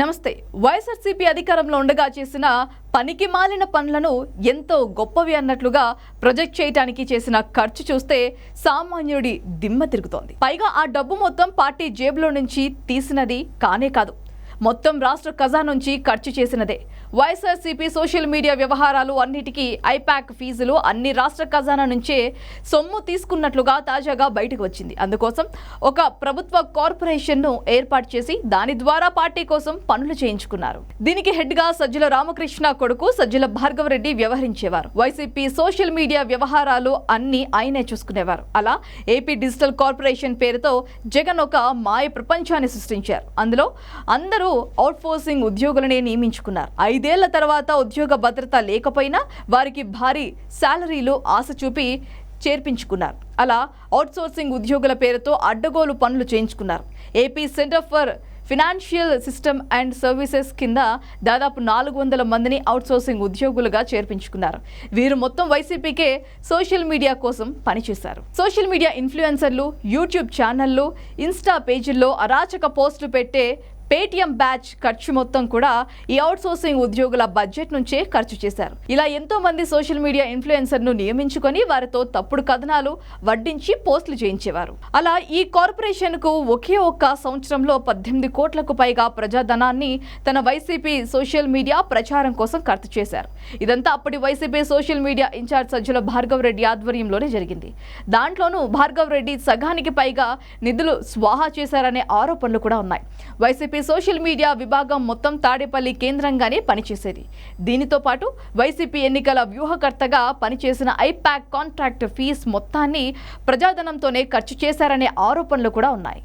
నమస్తే. వైఎస్ఆర్సీపీ అధికారంలో ఉండగా చేసిన పనికి మాలిన పనులను ఎంతో గొప్పవి అన్నట్లుగా ప్రొజెక్ట్ చేయడానికి చేసిన ఖర్చు చూస్తే సామాన్యుడి దిమ్మ తిరుగుతోంది. పైగా ఆ డబ్బు మొత్తం పార్టీ జేబులో నుంచి తీసినది కానే కాదు. మొత్తం రాష్ట్ర ఖజా నుంచి ఖర్చు చేసినదే. వైఎస్ఆర్సీపీ సోషల్ మీడియా వ్యవహారాలు అన్నిటికీ ఐపాక్ ఫీజులు అన్ని రాష్ట్ర ఖజానా నుంచే సొమ్ము తీసుకున్నట్లుగా తాజాగా బయటకు వచ్చింది. అందుకోసం ఒక ప్రభుత్వ కార్పొరేషన్ను ఏర్పాటు చేసి దాని ద్వారా పార్టీ కోసం పనులు చేయించుకున్నారు. దీనికి హెడ్గా సజ్జల రామకృష్ణ కొడుకు సజ్జల భార్గవరెడ్డి వ్యవహరించేవారు. వైసీపీ సోషల్ మీడియా వ్యవహారాలు అన్ని ఆయనే చూసుకునేవారు. అలా ఏపీ డిజిటల్ కార్పొరేషన్ పేరుతో జగన్ ఒక మాయ ప్రపంచాన్ని సృష్టించారు. అందులో అందరూ అవుట్ఫోర్సింగ్ ఉద్యోగులనే నియమించుకున్నారు. ఐదేళ్ళ తర్వాత ఉద్యోగ భద్రత లేకపోయినా వారికి భారీ శాలరీలు ఆశ చూపి చేర్పించుకున్నారు. అలా అవుట్సోర్సింగ్ ఉద్యోగుల పేరుతో అడ్డగోలు పనులు చేయించుకున్నారు. AP center for financial system and services కింద దాదాపు నాలుగు వందల మందిని అవుట్సోర్సింగ్ ఉద్యోగులుగా చేర్పించుకున్నారు. వీరు మొత్తం వైసీపీకే సోషల్ మీడియా కోసం పనిచేశారు. సోషల్ మీడియా ఇన్ఫ్లుయెన్సర్లు యూట్యూబ్ ఛానళ్ళు ఇన్స్టా పేజీల్లో అరాచక పోస్టులు పెట్టే పేటిఎం బ్యాచ్ ఖర్చు మొత్తం కూడా ఈ అవుట్సోర్సింగ్ ఉద్యోగుల బడ్జెట్ నుంచే ఖర్చు చేశారు. ఇలా ఎంతో మంది సోషల్ మీడియా ఇన్ఫ్లుయెన్సర్ను నియమించుకొని వారితో తప్పుడు కథనాలు వడ్డించి పోస్టులు చేయించేవారు. అలా ఈ కార్పొరేషన్కు ఒకే ఒక్క సంవత్సరంలో పద్దెనిమిది కోట్లకు పైగా ప్రజాధనాన్ని తన వైసీపీ సోషల్ మీడియా ప్రచారం కోసం ఖర్చు చేశారు. ఇదంతా అప్పటి YCP social media incharge Sajjala Bhargav Reddy ఆధ్వర్యంలోనే జరిగింది. దాంట్లోనూ భార్గవ్ రెడ్డి సగానికి పైగా నిధులు స్వాహా చేశారనే ఆరోపణలు కూడా ఉన్నాయి. వైసీపీ సోషల్ మీడియా విభాగం మొత్తం తాడేపల్లి కేంద్రంగానే పనిచేసేది. దీనితో పాటు వైసీపీ ఎన్నికల వ్యూహకర్తగా పనిచేసిన ఐపాక్ కాంట్రాక్ట్ ఫీజు మొత్తాన్ని ప్రజాధనంతోనే ఖర్చు చేశారనే ఆరోపణలు కూడా ఉన్నాయి.